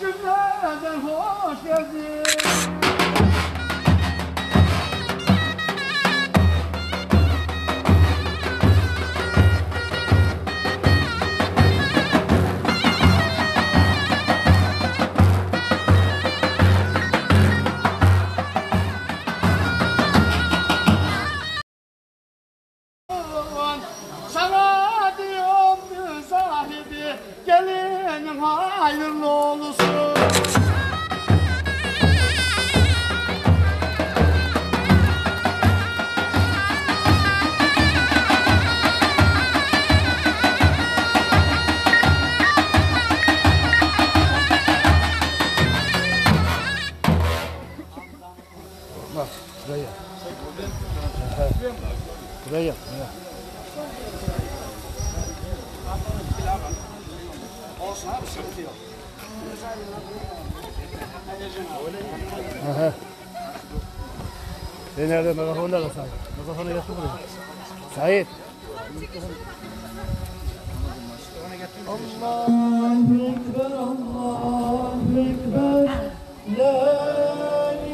Cümleden hoş geldin. Buraya. Buraya. Aha. Sen nerede? Mikrofonu nerede Sait? Mikrofonu getir buraya. Sait. Allahu Ekber, Allahu Ekber, La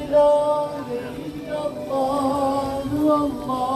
ilahe illallah, Allahu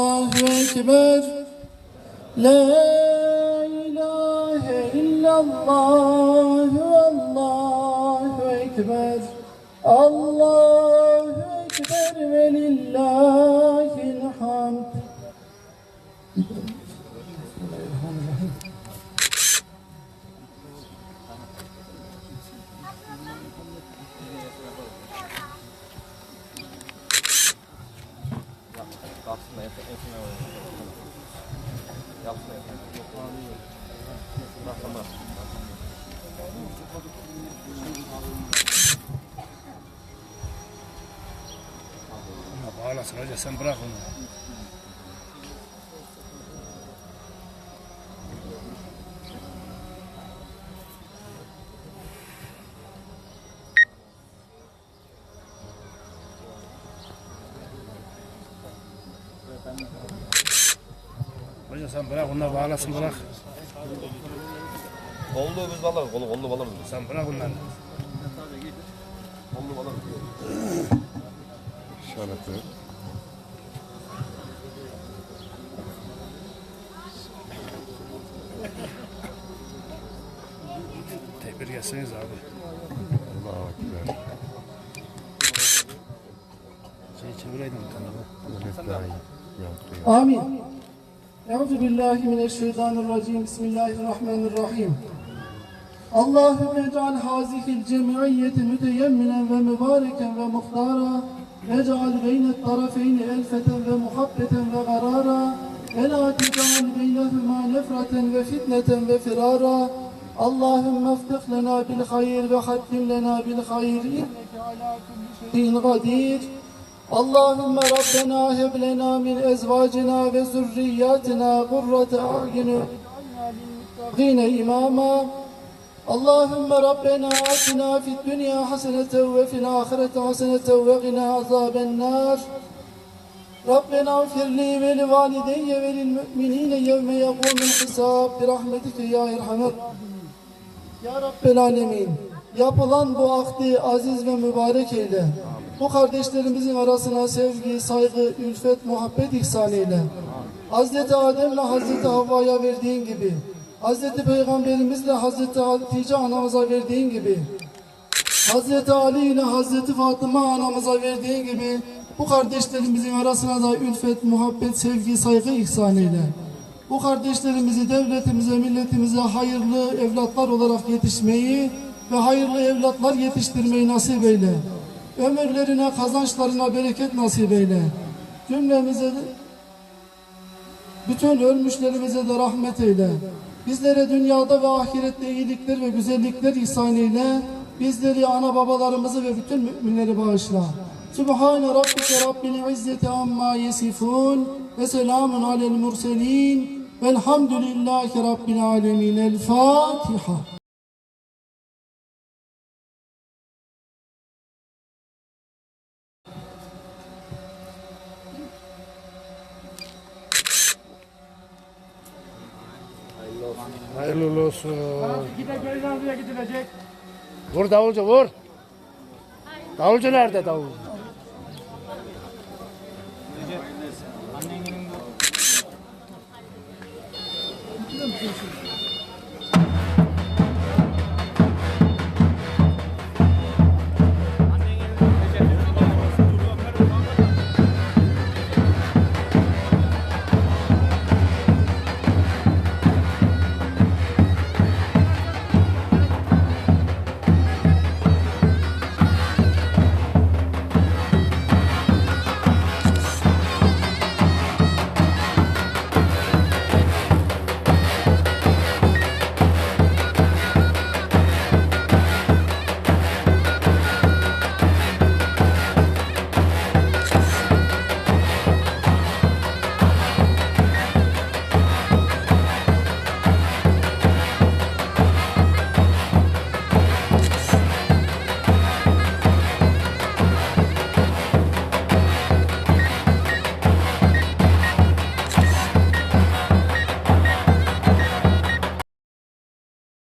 Ekber, La ilahe illallah, Allahu Ekber, Ya sen bırak onu. Hoca sen bırak onlar bağlasın bırak. Kollu biz balık, kolu kollu balık. Sen bırak onları. Kollu balık. İşareti. Tekbir yeseniz abi. Allahu Ekber. Şey çevireydin tane. Evet daha iyi. Yaptı. Amin. Euzu billahi mineşşeytanirracim. Bismillahirrahmanirrahim. Allahümme ec'al hazihil cemiyeti müteyemminen ve mübareken ve muhtara Ec'al beynet tarafeyni elfeten ve muhabbeten ve garara ve la tec'al beynehuma nefraten ve fitneten ve firara Allahümme iftih lena bil hayır ve hattim lena bil hayır inneke ala kulli şeyin Allahümme Rabbena heblena min ezvacina ve zürriyatina kurrate a'yunu gine imama. Allahümme Rabbena atina fid dünya hasenete ve fil ahirete hasenete ve gine azaben nar Rabbena gfirli ve li valideyye ve lil müminine yevme yakumul hisab. Bi rahmetike ya erhamer. Ya Rabbel alemin. Yapılan bu akdi aziz ve mübarek eyle. Bu kardeşlerimizin arasına sevgi, saygı, ülfet, muhabbet ihsan eyle. Hazreti Adem'le Hazreti Havva'ya verdiğin gibi, Hazreti Peygamberimizle Hazreti Hatice anamıza verdiğin gibi, Hazreti Ali ile Hazreti Fatıma anamıza verdiğin gibi, bu kardeşlerimizin arasına da ülfet, muhabbet, sevgi, saygı ihsan eyle. Bu kardeşlerimizi devletimize, milletimize hayırlı evlatlar olarak yetişmeyi ve hayırlı evlatlar yetiştirmeyi nasip eyle. Ömürlerine, kazançlarına bereket nasip eyle. Cümlemize de, bütün ölmüşlerimize de rahmet eyle. Bizlere dünyada ve ahirette iyilikler ve güzellikler ihsan eyle. Bizleri, ana babalarımızı ve bütün müminleri bağışla. Sübhane Rabbike Rabbil İzzeti Amma Yesifun ve selamun alel murselin velhamdülillahi Rabbil Alemin. El Fatiha. Hayırlı olsun. Vur davulcu vur. Davulcu nerede davulcu? Annenin bu